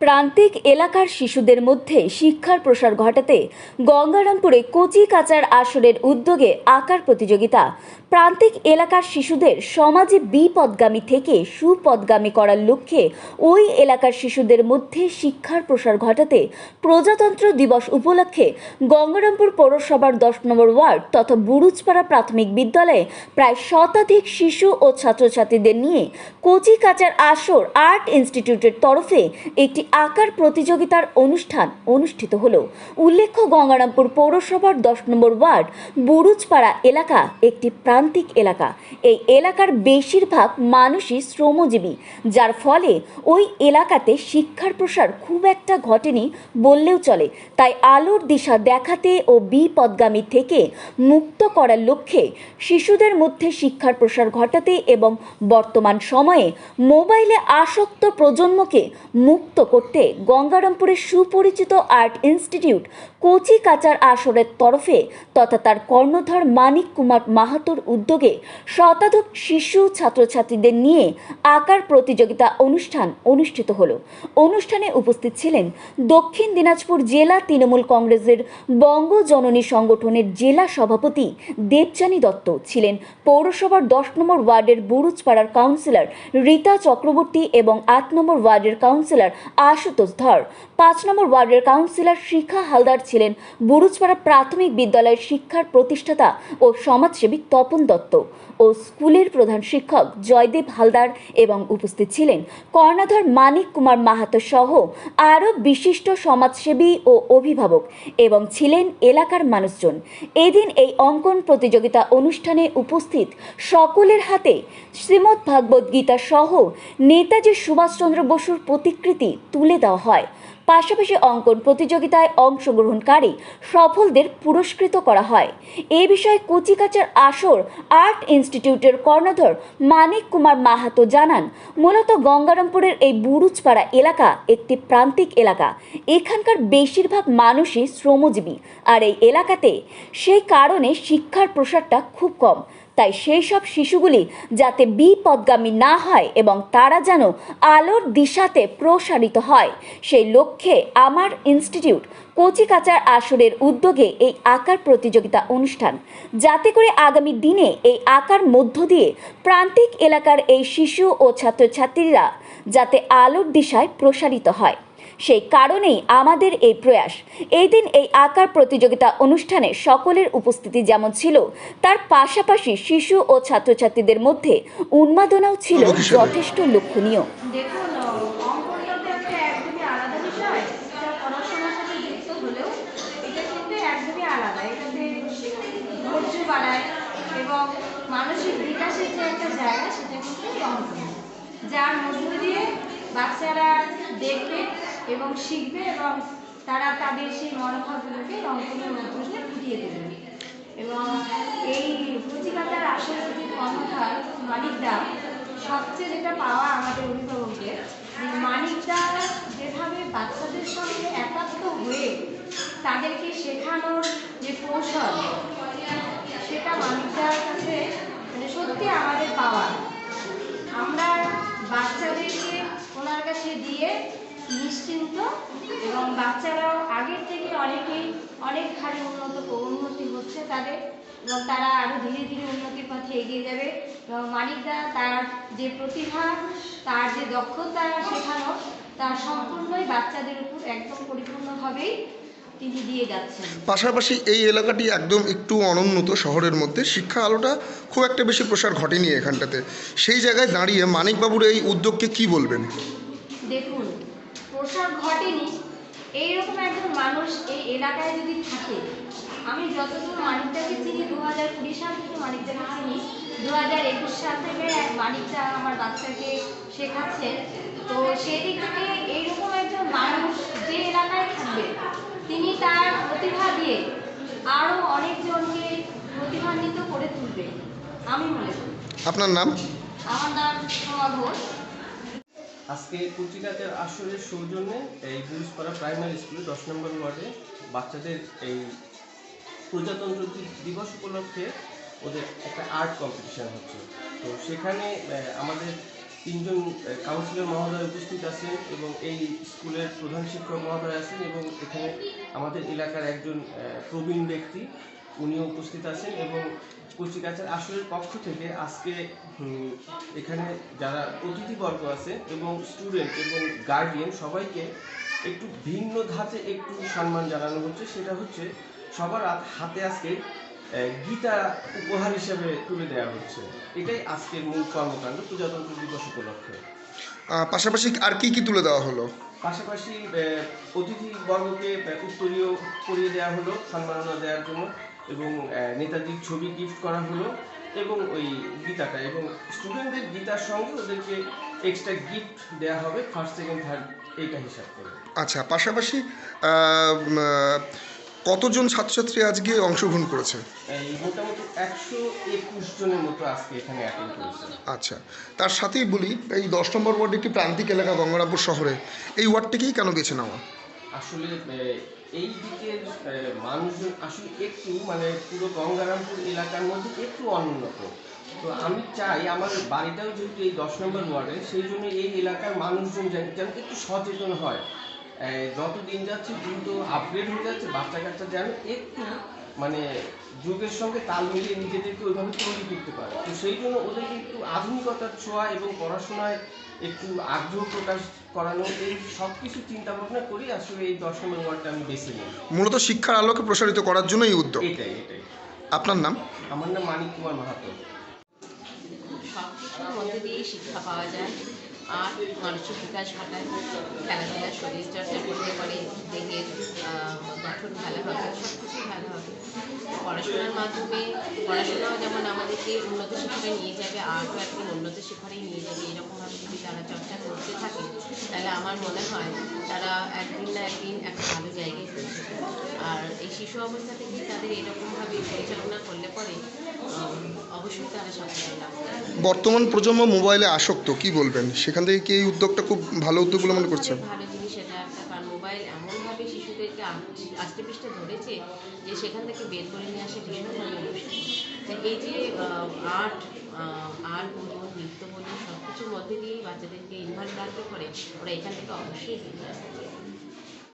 প্রান্তিক এলাকার শিশুদের মধ্যে শিক্ষার প্রসার ঘটাতে গঙ্গারামপুরে কচি কাচার আসরের উদ্যোগে আকার প্রতিযোগিতা। প্রান্তিক এলাকার শিশুদের সমাজে বিপদগামী থেকে সুপদগামী করার লক্ষ্যে ওই এলাকার শিশুদের মধ্যে শিক্ষার প্রসার ঘটাতে প্রজাতন্ত্র দিবস উপলক্ষে গঙ্গারামপুর পৌরসভার দশ নম্বর ওয়ার্ড তথা বুরুজপাড়া প্রাথমিক বিদ্যালয়ে প্রায় শতাধিক শিশু ও ছাত্রছাত্রীদের নিয়ে কচি কাচার আসর আর্ট ইনস্টিটিউটের তরফে একটি আঁকার প্রতিযোগিতার অনুষ্ঠান অনুষ্ঠিত হল। উল্লেখ্য, গঙ্গারামপুর পৌরসভার দশ নম্বর ওয়ার্ড, বুরুজপাড়া এলাকা একটি প্রান্তিক এলাকা। এই এলাকার বেশিরভাগ মানুষই শ্রমজীবী, যার ফলে ওই এলাকাতে শিক্ষার প্রসার খুব একটা ঘটেনি বললেও চলে। তাই আলোর দিশা দেখাতে ও বিপদগামী থেকে মুক্ত করার লক্ষ্যে শিশুদের মধ্যে শিক্ষার প্রসার ঘটাতে এবং বর্তমান সময়ে মোবাইলে আসক্ত প্রজন্মকে মুক্ত করতে গঙ্গারামপুরের সুপরিচিত আর্ট ইনস্টিটিউট কচি কাচার আসরের তরফে তথা তার কর্ণধর মানিক কুমার মাহাতোর উদ্যোগে শতাধিক শিশু ছাত্রছাত্রীদের নিয়ে আঁকার প্রতিযোগিতা অনুষ্ঠান অনুষ্ঠিত হলো। অনুষ্ঠানে উপস্থিত ছিলেন দক্ষিণ দিনাজপুর জেলা তৃণমূল কংগ্রেসের বঙ্গ জননী সংগঠনের জেলা সভাপতি দেবযানী দত্ত, ছিলেন পৌরসভার দশ নম্বর ওয়ার্ডের বুরুজপাড়ার কাউন্সিলর রীতা চক্রবর্তী এবং আট নম্বর ওয়ার্ডের কাউন্সিলর আশুতোষ ধর। পাঁচ নম্বর ওয়ার্ডের কাউন্সিলর শিখা হালদার ছিলেন বুরুজপাড়া প্রাথমিক বিদ্যালয়ের শিক্ষার প্রতিষ্ঠাতা ও সমাজসেবী তপন দত্ত। ও স্কুলের প্রধান শিক্ষক জয়দেব হালদার এবং উপস্থিত ছিলেন। কর্ণাধর মানিক কুমার মাহাতো সহ আরও বিশিষ্ট সমাজসেবী ও অভিভাবক এবং ছিলেন এলাকার মানুষজন। এদিন এই অঙ্কন প্রতিযোগিতা অনুষ্ঠানে উপস্থিত সকলের হাতে শ্রীমদ্ ভাগবত গীতা সহ নেতাজি সুভাষচন্দ্র বসুর প্রতিকৃতি তুলে দেওয়া হয়। পাশাপাশি অঙ্কন প্রতিযোগিতায় অংশগ্রহণকারী সফলদের পুরস্কৃত করা হয়। এ বিষয়ে কচিকাচার আসর আর্ট ইনস্টিটিউটের কর্ণধর মানিক কুমার মাহাতো জানান, মূলত গঙ্গারামপুরের এই বুরুজপাড়া এলাকা একটি প্রান্তিক এলাকা। এখানকার বেশিরভাগ মানুষই শ্রমজীবী। আর এই এলাকাতে সেই কারণে শিক্ষার প্রসারটা খুব কম। তাই সেই সব শিশুগুলি যাতে বিপদগামী না হয় এবং তারা যেন আলোর দিশাতে প্রসারিত হয়, সেই লক্ষ্যে আমার ইনস্টিটিউট কচিকাচার আসরের উদ্যোগে এই আঁকার প্রতিযোগিতা অনুষ্ঠান। যাতে করে আগামী দিনে এই আঁকার মধ্য দিয়ে প্রান্তিক এলাকার এই শিশু ও ছাত্রছাত্রীরা যাতে আলোর দিশায় প্রসারিত হয়। সেই কারণেই আমাদের এই প্রয়াস। এই দিন এই আঁকার প্রতিযোগিতা অনুষ্ঠানে সকলের উপস্থিতি যেমন ছিল তার পাশাপাশি শিশু ও ছাত্রছাত্রীদের মধ্যে উন্মাদনাও ছিল যথেষ্ট লক্ষণীয়। দেখুন অঙ্কনটা তো একটা একদমই আলাদা বিষয়। এটা পড়াশোনার সাথে যুক্ত হলেও এটা কিন্তু একদমই আলাদা। এটাতে ধৈর্য বাড়ায় এবং মানসিক বিকাশের যে একটা জায়গা সেটা কিন্তু এই যার মধ্য দিয়ে বাচ্চারা দেখবে এবং শিখবে এবং তারা তাদের সেই মনোভাবগুলোকে অঙ্কনের মধ্য ফুটিয়ে দেবে এবং এই রুচিকাতার আসলে যে কর্মধার মালিকদা সবচেয়ে যেটা পাওয়া আমাদের অভিভাবকদের মানিকদা যেভাবে বাচ্চাদের সঙ্গে একাত্ম হয়ে তাদেরকে শেখানোর যে কৌশল, সেটা মানিকদার কাছে মানে সত্যি আমাদের পাওয়া। আমরা বাচ্চাদেরকে ওনার কাছে দিয়ে নিশ্চিন্ত এবং বাচ্চারাও আগের থেকে অনেকেই অনেকখানি উন্নত উন্নতি হচ্ছে তাদের এবং তারা আরও ধীরে ধীরে উন্নতির পথে এগিয়ে যাবে এবং মানিকদা তার যে প্রতিভা তার যে দক্ষতা শেখানো তার সম্পূর্ণই বাচ্চাদের উপর একদম পরিপূর্ণভাবেই তিনি দিয়ে যাচ্ছেন। পাশাপাশি এই এলাকাটি একদম একটু অনুন্নত শহরের মধ্যে। শিক্ষা আলোটা খুব একটা বেশি প্রসার ঘটেনি এখানটাতে। সেই জায়গায় দাঁড়িয়ে মানিকবাবুর এই উদ্যোগকে কি বলবেন? দেখুন প্রসার ঘটেনি। এইরকম একজন মানুষ এই এলাকায় যদি থাকে আমি যতদূর মানিকটাকে চিনি দু হাজার কুড়ি সাল থেকে মানিকটাকে চিনি দু হাজার একুশ সাল থেকে এক মানিকটা আমার বাচ্চাকে শেখাচ্ছে। তো সেদিক থেকে এইরকম একজন মানুষ যে এলাকায় থাকবে তিনি তার প্রতিভা দিয়ে আরও অনেকজনকে প্রতিভান্বিত করে তুলবে আমি মনে করি। আপনার নাম? আমার নাম সোমা ঘোষ। আজকে কুচিকাতের আসরের সৌজন্যে এই বুঝপাড়া প্রাইমারি স্কুলে দশ নম্বর ওয়ার্ডে বাচ্চাদের এই প্রজাতন্ত্র দিবস উপলক্ষে ওদের একটা আর্ট কম্পিটিশান হচ্ছে। তো সেখানে আমাদের তিনজন কাউন্সিলর মহোদয় উপস্থিত আছেন এবং এই স্কুলের প্রধান শিক্ষক মহোদয় আছেন এবং এখানে আমাদের এলাকার একজন প্রবীণ ব্যক্তি উনিও উপস্থিত আছেন এবং কচিকাচার আসরের পক্ষ থেকে আজকে এখানে যারা অতিথিবর্গ আছে এবং স্টুডেন্ট এবং গার্ডিয়ান সবাইকে একটু ভিন্ন ধাঁচে একটু সম্মান জানানো হচ্ছে। সেটা হচ্ছে সবার হাত- আজকে গীতা উপহার হিসেবে তুলে দেওয়া হচ্ছে। এটাই আজকের মূল কর্মকাণ্ড প্রজাতন্ত্র দিবস উপলক্ষে। পাশাপাশি আর কি কি তুলে দেওয়া হলো? পাশাপাশি অতিথিবর্গকে উত্তরীয় করিয়ে দেওয়া হলো সম্মাননা দেওয়ার জন্য। এবং নেতাজির ছবি গিফট করা হলো এবং ওই গীতাটা এবং স্টুডেন্টদের গীতার সঙ্গে ওদেরকে এক্সট্রা গিফট দেওয়া হবে ফার্স্ট সেকেন্ড থার্ড এইটা হিসাব করে। আচ্ছা পাশাপাশি কতজন ছাত্রছাত্রী আজকে অংশগ্রহণ করেছে? মোটামুটি একশো একুশ জনের মতো আজকে এখানে অ্যাটেন্ড করেছে। আচ্ছা তার সাথেই বলি এই দশ নম্বর ওয়ার্ড একটি প্রান্তিক এলাকা গঙ্গারামপুর শহরে এই ওয়ার্ডটিকেই কেন বেছে নেওয়া? আসলে এই দিকের মানুষজন আসলে একটু মানে পুরো গঙ্গারামপুর এলাকার মধ্যে একটু অনুন্নত। তো আমি চাই আমার বাড়িটাও যেহেতু এই দশ নম্বর ওয়ার্ডে, সেই জন্য এই এলাকার মানুষজন যেন একটু সচেতন হয়। যত দিন যাচ্ছে দ্রুত আপগ্রেড হয়ে যাচ্ছে বাচ্চা কাচ্চা যেন একটু মানে যুগের সঙ্গে তাল মিলিয়ে নিজেদেরকে ওইভাবে তৈরি করতে পারে। তো সেই জন্য ওদেরকে একটু আধুনিকতার ছোঁয়া এবং পড়াশোনায় একটু আগ্রহ প্রকাশ করানো এই সব কিছু চিন্তা ভাবনা করি আসলে এই দশ নম্বর ওয়ার্ডটা আমি বেছে নিই মূলত শিক্ষার আলোকে প্রসারিত করার জন্য এই উদ্যোগ। এটাই এটাই। আপনার নাম? আমার নাম মানিক কুমার মাহাতো। সব কিছুর মধ্যে দিয়েই শিক্ষা পাওয়া যায়। আর মানসিক বিকাশ ঘটায় খেলাধুলা শরীরচর্চা করতে পারে দেহের গঠন ভালো হবে সব কিছুই ভালো হবে। পড়াশোনার মাধ্যমে পড়াশোনাও যেমন আমাদেরকে উন্নত শিক্ষায় নিয়ে যাবে আর্টও একদিন উন্নত শিক্ষায় নিয়ে যাবে এরকমভাবে যদি তারা চর্চা করতে থাকে তাহলে আমার মনে হয় তারা একদিন না একদিন একটা ভালো জায়গায় পৌঁছবে। আর এই শিশু অবস্থা থেকে তাদের এরকমভাবে পরিচালনা করলে পরে অবশ্যই তারা লাভ বর্তমান প্রজন্ম মোবাইলে আসক্ত কি বলবেন? সেখান থেকে কি এই উদ্যোগটা খুব ভালো উদ্যোগ বলে মনে করছেন খুবই ভালো জিনিস এটা একটা কারণ মোবাইল এমনভাবে শিশুদেরকে আষ্টে পৃষ্ঠে ধরেছে যে সেখান থেকে বের করে নিয়ে আসে ভীষণভাবে অনুষ্ঠান। এই যে আর্ট আর্ট বলুন নৃত্য বলুন সব কিছুর মধ্যে দিয়েই বাচ্চাদেরকে ইনভলভ রাখতে পারে ওরা এখান থেকে অবশ্যই